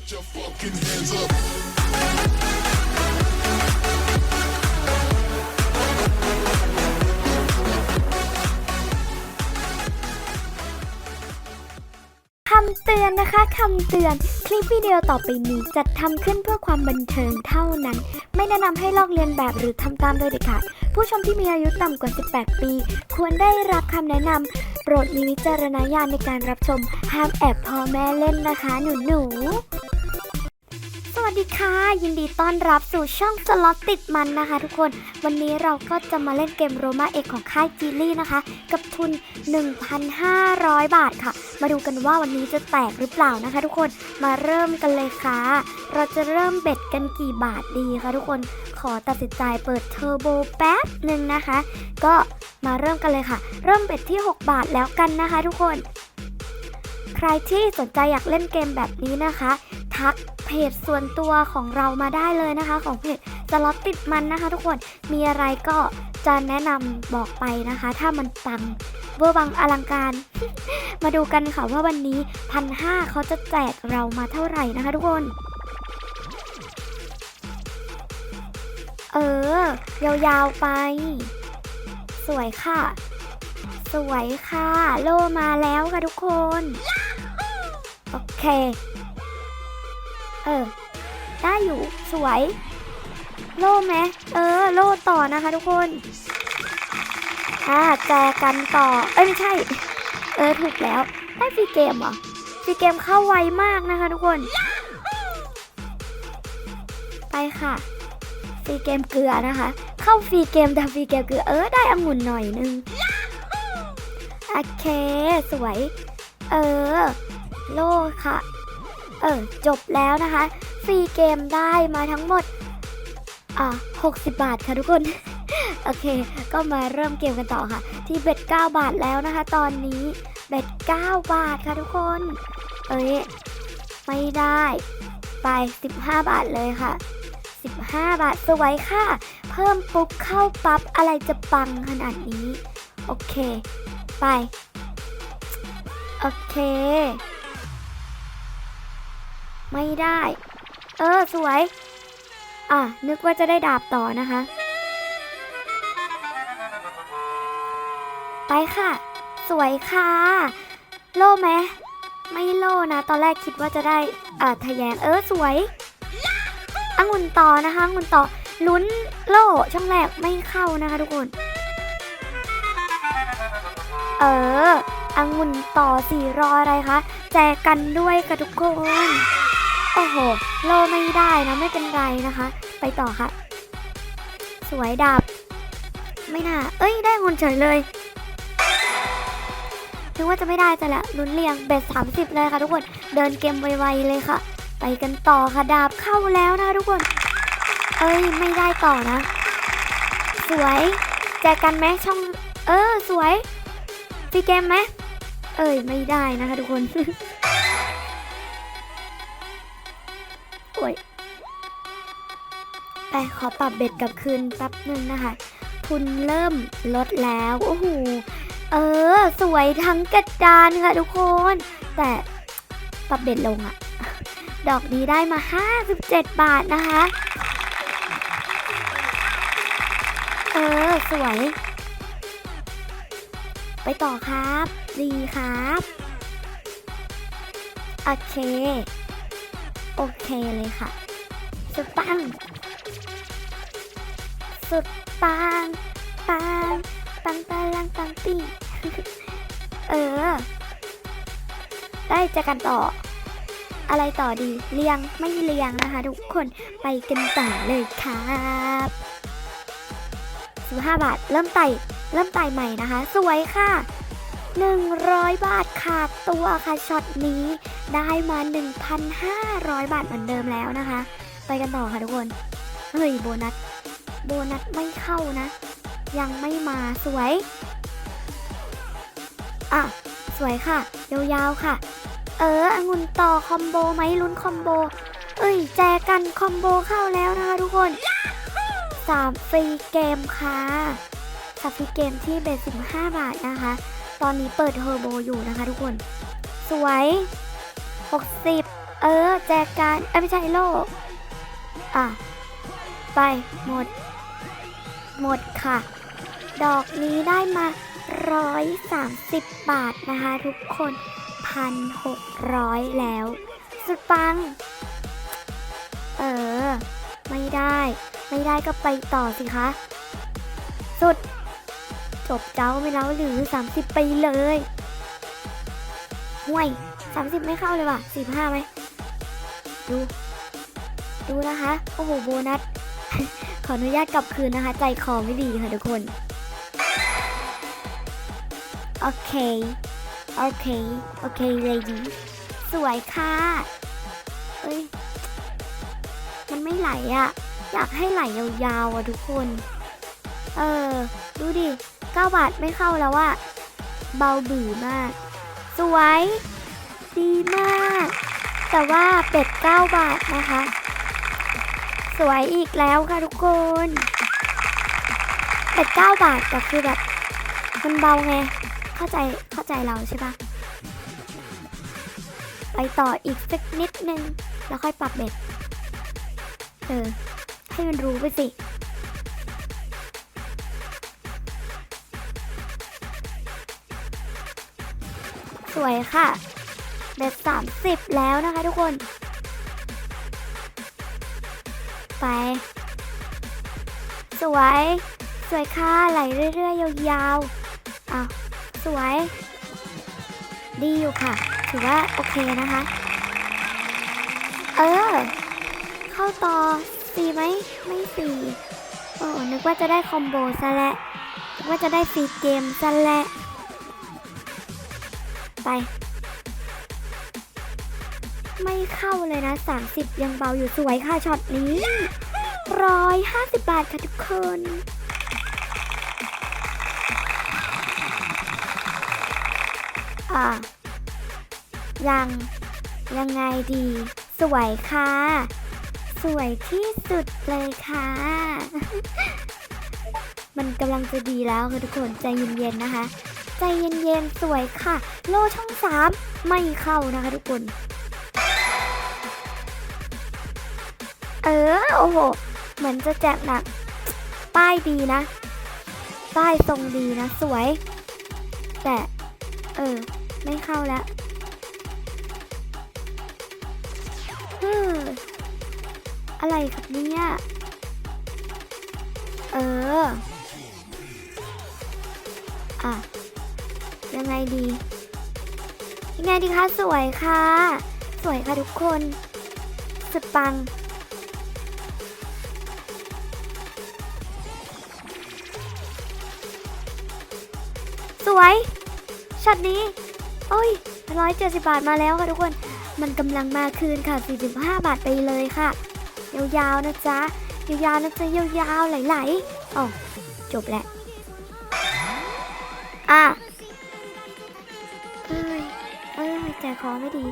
Get your fucking hands up. คำเตือนนะคะคำเตือนคลิปวิดีโอต่อไปนี้จัดทำขึ้นเพื่อความบันเทิงเท่านั้น ไม่แนะนำให้ลอกเลียนแบบหรือทำตามโดยเด็ดขาดผู้ชมที่มีอายุต่ำกว่า 18 ปี ควรได้รับคำแนะนำโปรดมีวิจารณญาณในการรับชมห้ามแอบพ่อแม่เล่นนะคะ หนูหนูๆ วัสดีค่ะ ยินดีต้อนรับสู่ช่องสล็อตติดมันนะคะทุกคน วันนี้เราก็จะมาเล่นเกมโรมาเอกของค่ายจีลี่นะคะ กับทุน 1,500 บาทค่ะ มาดูกันว่าวันนี้จะแตกหรือเปล่านะคะ ทุกคนมาเริ่มกันเลยค่ะ เราจะเริ่มเบ็ดกันกี่บาทดีคะทุกคนขอตัดสินใจเปิดเทอร์โบแป๊บหนึ่งนะคะ ก็มาเริ่มกันเลยค่ะ เริ่มเบ็ดที่ 6 บาทแล้วกันนะคะ ทุกคน ใครที่สนใจอยากเล่นเกมแบบนี้นะคะ ทักเพจส่วนตัวของเรามาได้เลยนะคะ ของเพจสล็อตติดมันนะคะ ทุกคนมีอะไรก็จะแนะนำบอกไปนะคะ ถ้ามันปังเวอร์วังอลังการ มาดูกันค่ะว่าวันนี้พันห้าเขาจะแจกเรามาเท่าไหร่นะคะทุกคน เออ ยาวๆไป สวยค่ะ สวยค่ะ โลมาแล้วค่ะทุกคน โอเค เออ ได้อยู่สวย โล่ไหมเออ โล่ต่อนะคะทุกคนอ่าแจกันต่อ เอ้ยไม่ใช่ เออ ถูกแล้ว ได้ฟรีเกมเหรอฟรีเกมเข้าไวมากนะคะทุกคน ไปค่ะฟรีเกมเกลือนะคะ เข้าฟรีเกมแต่ฟรีเกมเกลือ เออ ได้องุ่นหน่อยนึงโอเค สวย เออ โล่ค่ะ เออจบแล้วนะคะฟรีเกมได้มาทั้งหมด อะ60 บาทค่ะทุกคน โอเค ก็มาเริ่มเกมกันต่อค่ะ ที่เบ็ด9 บาทแล้วนะคะ ตอนนี้เบ็ด9 บาทค่ะทุกคน เอ้ยไม่ได้ ไป 15 บาทเลยค่ะ 15 บาทสวยค่ะ เพิ่มปุ๊บเข้าปั๊บ อะไรจะปังขนาดนี้ โอเค ไป โอเค ไม่ได้ เออ สวย อะ นึกว่าจะได้ดาบต่อนะคะ ไปค่ะ สวยค่ะ โล่ไหม ไม่โล่นะ ตอนแรกคิดว่าจะได้ อ่าทะแยง เออ สวยองุ่นต่อนะคะองุ่นต่อ ลุ้นโล่ช่องแรกไม่เข้านะคะทุกคน เออองุ่นต่อสี่รออะไรคะ แจกกันด้วยค่ะทุกคน โอ้โหโลไม่ได้นะไม่เป็นไรนะคะ ไปต่อค่ะ สวยดาบ ไม่น่า เอ้ยได้เงินเฉยเลยถึงว่าจะไม่ได้แต่ละลุ้นเรียงเบ็ดสามสิบเลยค่ะทุกคนเดินเกมไวๆเลยค่ะ ไปกันต่อค่ะดาบเข้าแล้วนะทุกคน เอ้ยไม่ได้ต่อนะ สวยแจกกันไหมช่อง เออสวยฟีเกมไหมเอ้ยไม่ได้นะคะทุกคน ไปขอปรับเบ็ดกับคืนแป๊บนึงนะคะ ทุนเริ่มลดแล้ว โอ้โห เออ สวยทั้งกระดานค่ะทุกคน แต่ปรับเบ็ดลงอะดอกนี้ได้มา 57 บาทนะคะ เออ สวย ไปต่อครับ ดีครับ โอเค โอเคเลยค่ะสุดปัง สุดปังปังปังปังลังปังปีเออ ได้เจะกันต่อ อะไรต่อดีเลียงไม่เลียงนะคะ ทุกคนไปกันต่อเลยครับ15 บาท เริ่มไต่เริ่มไต่ใหม่นะคะ สวยค่ะ 100 บาทขาดตัวค่ะช็อตนี้ได้มา 1,500 บาทเหมือนเดิมแล้วนะคะ ไปกันต่อค่ะทุกคน เฮ้ย โบนัส โบนัสไม่เข้านะ ยังไม่มาสวย อะ สวยค่ะ ยาวๆค่ะ เออองุ่นต่อคอมโบไหมลุ้นคอมโบ เอ้ย แจกันคอมโบเข้าแล้วนะคะทุกคนสามฟรีเกมค่ะสามฟรีเกมที่เบสสิบห้าบาทนะคะ ตอนนี้เปิดเทอร์โบอยู่นะคะทุกคน สวย 60 เออ แจกันเอ้ไม่ใช่โลกอะไปหมด หมดค่ะ ดอกนี้ได้มา 130 บาทนะคะ ทุกคน 1,600 แล้ว สุดปัง เออ ไม่ได้ ไม่ได้ก็ไปต่อสิคะ สุด จบเจ้าไม่แล้วหรือ 30 ไปเลยห่วย 30 ไม่เข้าเลยว่ะ45ไหมดู ดูนะคะ โอ้โห โบนัส ออนุญาตกลับคืนนะคะ ใจคอไม่ดีค่ะทุกคน โอเค โอเค โอเคเลยดีสวยค่ะเอ้ย มันไม่ไหลอะ่ะ อยากให้ไหลยาวๆอะทุกคน เออ ดูดิ9บาทไม่เข้าแล้วอะเบาบื่อมาก สวย ดีมาก แต่ว่าเป็ด9บาทนะคะ สวยอีกแล้วค่ะทุกคนเป็ด9บาทแต่คือแบบมันเบาไง เข้าใจเข้าใจเราใช่ปะไปต่ออีกสักนิดนึง แล้วค่อยปรับเบ็ด เออ ให้มันรู้ไปสิ สวยค่ะ เบ็ด30แล้วนะคะทุกคน ไป สวย สวยค่ะไหลเรื่อยๆยาวๆอ้าวสวย ดีอยู่ค่ะ ถือว่าโอเคนะคะ เออ เข้าต่อสีไหมไม่สีโอ้นึกว่าจะได้คอมโบซะและ้วนึกว่าจะได้ฟรีเกมซะและ้วไป ไม่เข้าเลยนะ 30 ยังเบาอยู่สวยค่ะช็อตนี้ร้อยห้าสิบบาทค่ะทุกคน อะ ยัง ยังไงดี สวยค่ะ สวยที่สุดเลยค่ะ มันกำลังจะดีแล้วค่ะทุกคน ใจเย็นๆนะคะ ใจเย็นๆ สวยค่ะ โลช่องสามไม่เข้านะคะทุกคน ออโอ้โห เหมือนจะแจกหนัก ป้ายดีนะ ป้ายทรงดีนะ สวย แต่ เออ ไม่เข้าแล้วฮึมอะไรครับเนี่ย เออ อะ ยังไงดี ยังไงดีคะ สวยค่ะ สวยค่ะทุกคน สุดปัง วยช็อตนี้โอ้ยร้อยเจ็ดสิบาทมาแล้วค่ะทุกคน มันกำลังมาคืนค่ะ45บาทไปเลยค่ะ ยาวๆนะจ๊ะ ยาวๆนะจ๊ะ ยาวๆไหลๆอ๋อจบแล้วอะเอ้ยเอ้ยใจคอไม่ดี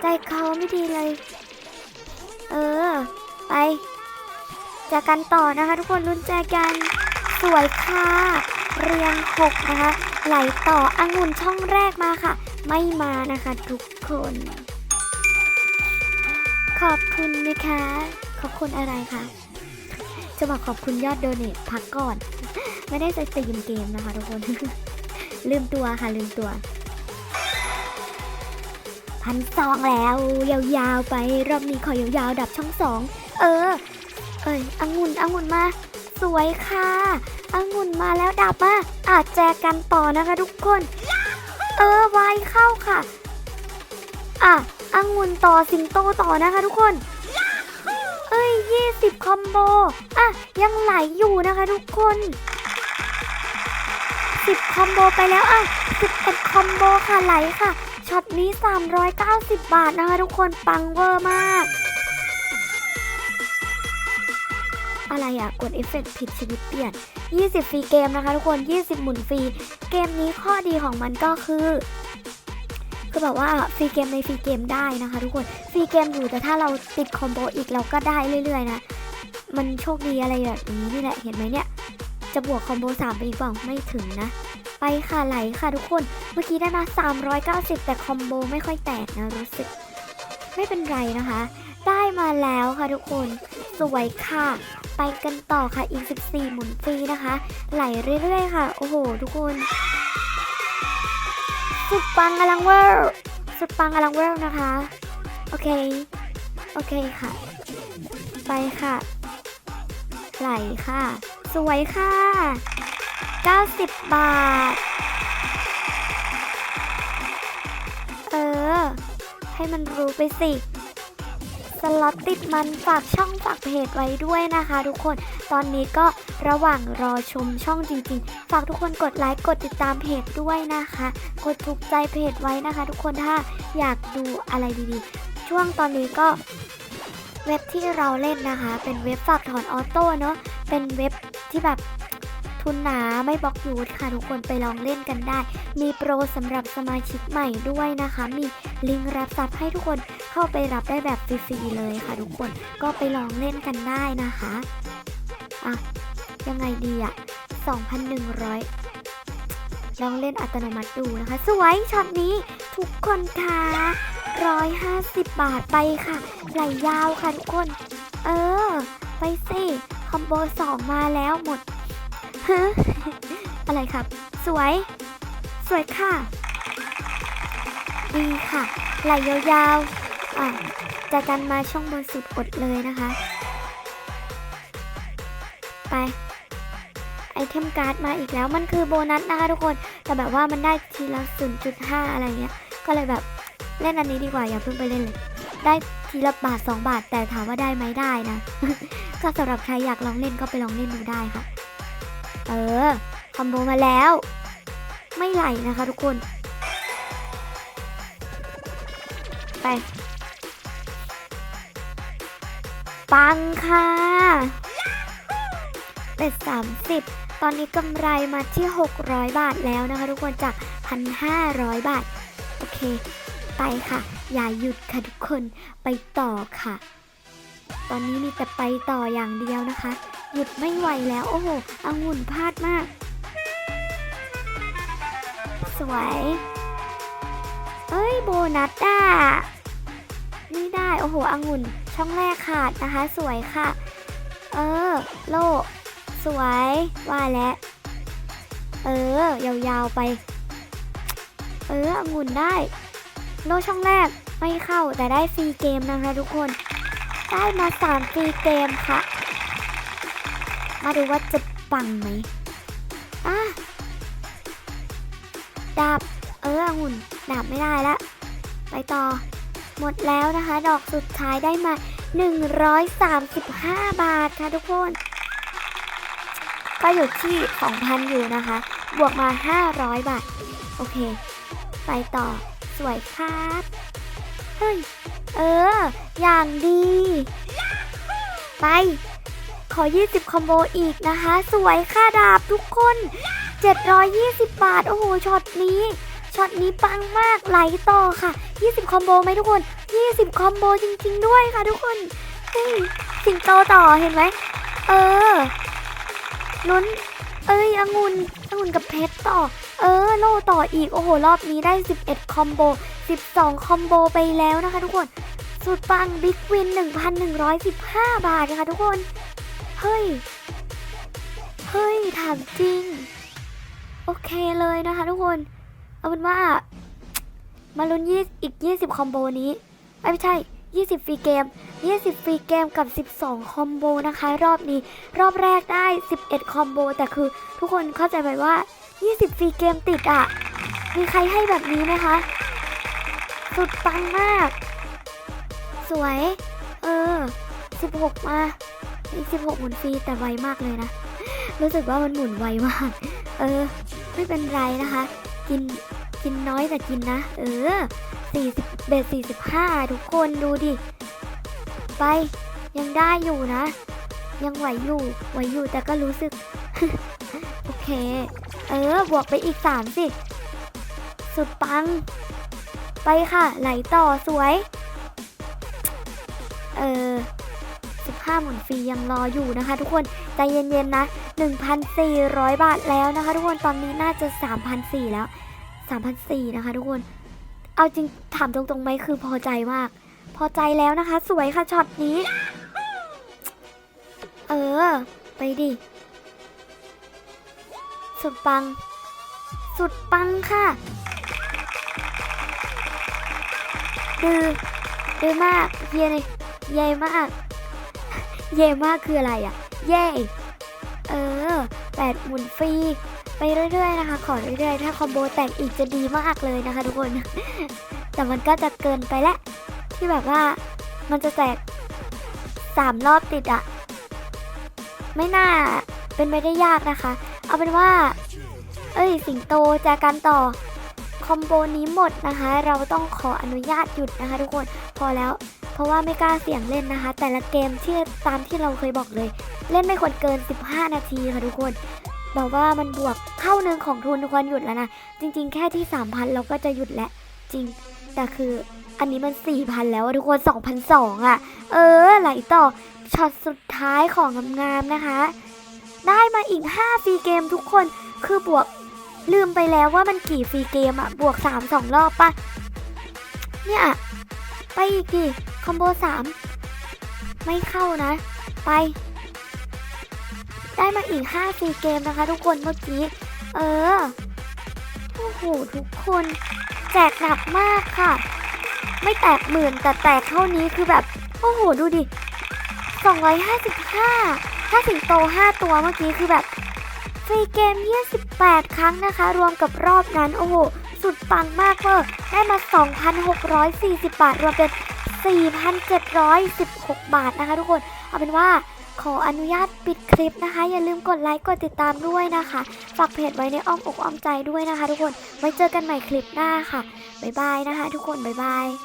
ใจคอไม่ดีเลย เออ ไปแจกกันต่อนะคะ ทุกคนลุ้นแจกันสวยค่ะ เรียงหกนะคะ ไหลต่อองุ่นช่องแรกมาค่ะ ไม่มานะคะทุกคน ขอบคุณนะคะ ขอบคุณอะไรคะจะบอกขอบคุณยอดโดเนทพักก่อน ไม่ได้สตรีมเกมนะคะทุกคน ลืมตัวค่ะลืมตัวพันสองแล้ว ยาวๆไป รอบนี้ขอยาวๆดับช่องสอง เออ เอ้ยองุ่นองุ่นมา สวยค่ะองุ่นมาแล้วดับมาอาจแจกกันต่อนะคะทุกคน เออวายเข้าค่ะ อะองุ่นต่อสิงโตต่อนะคะทุกคน เอ้ย20คอมโบ อะ ยังไหลอยู่นะคะทุกคน10คอมโบไปแล้วอะ11คอมโบค่ะไหลค่ะ ช็อตนี้ 390 บาทนะคะทุกคน ปังเวอร์มาก อะไรอะกดเอฟเฟกต์ผิดชีวิตเปลี่ยน 20 ฟรีเกมนะคะทุกคน 20 หมุนฟรี เกมนี้ข้อดีของมันก็คือ คือแบบว่าฟรีเกมในฟรีเกมได้นะคะทุกคน ฟรีเกมอยู่แต่ถ้าเราติดคอมโบอีกเราก็ได้เรื่อยๆนะ มันโชคดีอะไรแบบนี้นี่แหละ เห็นไหมเนี่ย จะบวกคอมโบ3ไปอีกเปล่าไม่ถึงนะ ไปค่ะไหลค่ะทุกคน เมื่อกี้ได้มา 390 แต่คอมโบไม่ค่อยแตกนะรู้สึก ไม่เป็นไรนะคะได้มาแล้วค่ะทุกคน สวยค่ะ ไปกันต่อค่ะอีก 14 หมุนฟรีนะคะ ไหลเรื่อยๆค่ะ โอ้โห ทุกคนสุดปังอลังเวอร์สุดปังอลังเวอร์นะคะ โอเค โอเคค่ะ ไปค่ะ ไหลค่ะ สวยค่ะ 90 บาท เออ ให้มันรู้ไปสิ สล็อตติดมันฝากช่องฝากเพจไว้ด้วยนะคะ ทุกคนตอนนี้ก็ระหว่างรอชมช่องจริงๆ ฝากทุกคนกดไลค์กดติดตามเพจด้วยนะคะ กดถูกใจเพจไว้นะคะ ทุกคนถ้าอยากดูอะไรดีๆ ช่วงตอนนี้ก็เว็บที่เราเล่นนะคะ เป็นเว็บฝากถอนออโต้เนาะเป็นเว็บที่แบบ ทุนหนาไม่บล็อกยูทค่ะทุกคนไปลองเล่นกันได้ มีโปรสำหรับสมาชิกใหม่ด้วยนะคะ มีลิงก์รับซับให้ทุกคนเข้าไปรับได้แบบฟรีๆเลยค่ะทุกคนก็ไปลองเล่นกันได้นะคะอะยังไงดีอะ2,100 ลองเล่นอัตโนมัติดูนะคะ สวยช็อตนี้ทุกคนคะ150 บาทไปค่ะไหลยาวค่ะทุกคน เออ ไปสิ คอมโบ 2 มาแล้วหมด อะไรครับ สวย สวยค่ะ ดีค่ะ ไหลยาวๆอะจากกันมาช่องบนสุดอดเลยนะคะ ไปไอเทมการ์ดมาอีกแล้วมันคือโบนัสนะคะทุกคน แต่แบบว่ามันได้ทีละ 0.5 อะไรเงี้ย ก็เลยแบบเล่นอันนี้ดีกว่าอย่าเพิ่งไปเล่นเลยได้ทีละบาท 2 บาทแต่ถามว่าได้ไหมได้นะ ก็สำหรับใครอยากลองเล่นก็ไปลองเล่นดูได้ค่ะ เออคอมโบมาแล้ว ไม่ไหลนะคะทุกคน ไป ปังค่ะเป็น30ตอนนี้กำไรมาที่ 600 บาทแล้วนะคะ ทุกคนจาก 1,500 บาท โอเค ไปค่ะ อย่าหยุดค่ะทุกคนไปต่อค่ะ ตอนนี้มีแต่ไปต่ออย่างเดียวนะคะ หยุดไม่ไหวแล้วโอ้โหองุ่นพลาดมาก สวย เอ้ยโบนัสอะไม่ได้โอ้โหองุ่นช่องแรกขาดนะคะ สวยค่ะ เออ โลสวยว่าแล้ว เออ ยาวๆไป เออองุ่นได้ โลช่องแรกไม่เข้าแต่ได้ฟรีเกมนะคะทุกคน ได้มาสามฟรีเกมค่ะ มาดูว่าจะปังไหมอะดาบ เออองุ่น ดาบไม่ได้ละไปต่อ หมดแล้วนะคะ ดอกสุดท้ายได้มา 135 บาทค่ะทุกคน ก็อยู่ที่ 2,000 อยู่นะคะ บวกมา 500 บาท โอเค ไปต่อ สวยครับ เฮ้ย เออ อย่างดี ไป ขอ 20 คอมโบอีกนะคะ สวยค่าดาบทุกคน 720 บาท โอ้โห ช็อตนี้ ช็อตนี้ปังมาก ไหลต่อค่ะ 20 คอมโบไหมทุกคน 20 คอมโบจริง ๆ ด้วยค่ะทุกคนเฮ้ยสิงโตต่อเห็นไหม เออ ลุ้น เอ้ยองุ่นองุ่นกับเพชรต่อ เออ โล่ต่ออีก โอ้โห รอบนี้ได้ 11 คอมโบ 12 คอมโบไปแล้วนะคะ ทุกคน สุดปังบิ๊กวิน 1,115 บาทนะคะทุกคน ฮ้ย เฮ้ย ถามจริง โอเคเลยนะคะทุกคน เอาเป็นว่า มาลุ้นยี่อีก 20 คอมโบนี้ ไม่ใช่ 20 ฟรีเกม 20 ฟรีเกมกับ 12 คอมโบนะคะ รอบนี้ รอบแรกได้ 11 คอมโบ แต่คือทุกคนเข้าใจไหมว่า 20 ฟรีเกมติดอะ่ะ มีใครให้แบบนี้ไหมคะ สุดปังมาก สวย เออ 16 มา อีก16หมุนฟรีแต่ไวมากเลยนะ รู้สึกว่ามันหมุนไวมาก เออ ไม่เป็นไรนะคะ กินกินน้อยแต่กินนะ เออ40เบส45 ทุกคนดูดิ ไปยังได้อยู่นะ ยังไหวอยู่ไหวอยู่แต่ก็รู้สึก โอเค เออ บวกไปอีก 3 สิ สุดปัง ไปค่ะ ไหลต่อสวย เออ 15หมุนฟรียังรออยู่นะคะ ทุกคนใจเย็นๆนะ 1,400 บาทแล้วนะคะ ทุกคนตอนนี้น่าจะ 3,400 แล้ว 3,400 นะคะ ทุกคน เอาจริงถามตรงๆไหมคือพอใจมาก พอใจแล้วนะคะ สวยค่ะช็อตนี้ เออ ไปดิ สุดปัง สุดปังค่ะดื้อดื้อมากเย่เลยเย่มาก เย่มากคืออะไรอะ เย่เออแปดหมุนฟรีไปเรื่อยๆนะคะ ขอเรื่อยๆ ถ้าคอมโบแตกอีกจะดีมากเลยนะคะ ทุกคน แต่มันก็จะเกินไปแล้วที่แบบว่ามันจะแตกสามรอบติดอะไม่น่าเป็นไปได้ยากนะคะ เอาเป็นว่า เอ้ย สิงโตแจกันต่อ คอมโบนี้หมดนะคะ เราต้องขออนุญาตหยุดนะคะ ทุกคน พอแล้ว เพราะว่าไม่กล้าเสี่ยงเล่นนะคะ แต่ละเกมที่ตามที่เราเคยบอกเลย เล่นไม่ควรเกิน 15 นาทีค่ะทุกคนแบบว่ามันบวกเท่านึงของทุนควรหยุดแล้วนะ จริง ๆ แค่ที่ 3,000 เราก็จะหยุดแล้วจริง แต่คืออันนี้มัน 4,000 แล้วทุกคน2,200อะ เออไหลต่อช็อตสุดท้ายของงามๆนะคะ ได้มาอีก 5 ฟรีเกมทุกคนคือบวกลืมไปแล้วว่ามันกี่ฟรีเกมอะบวก 3 2 รอบปะเนี่ยไปอีกดิ คอมโบ3ไม่เข้านะ ไป ได้มาอีก5ฟรีเกมนะคะ ทุกคนเมื่อกี้ เออ โอ้โห ทุกคน แจกหนักมากค่ะ ไม่แตกหมื่นแต่แตกเท่านี้คือแบบ โอ้โห ดูดิ 255 ถ้าสิงโต 5 ตัวเมื่อกี้คือแบบฟรีเกม 28 ครั้งนะคะ รวมกับรอบนั้น โอ้โห สุดปังมากเวอร์ได้มา 2,640 บาท รวมเป็น 4,716 บาทนะคะ ทุกคน เอาเป็นว่าขออนุญาตปิดคลิปนะคะ อย่าลืมกดไลค์กดติดตามด้วยนะคะ ฝากเพจไว้ในอ้อมอกอ้อมใจด้วยนะคะ ทุกคน ไว้เจอกันใหม่คลิปหน้าค่ะ บ๊ายบายนะคะ ทุกคน บ๊ายบาย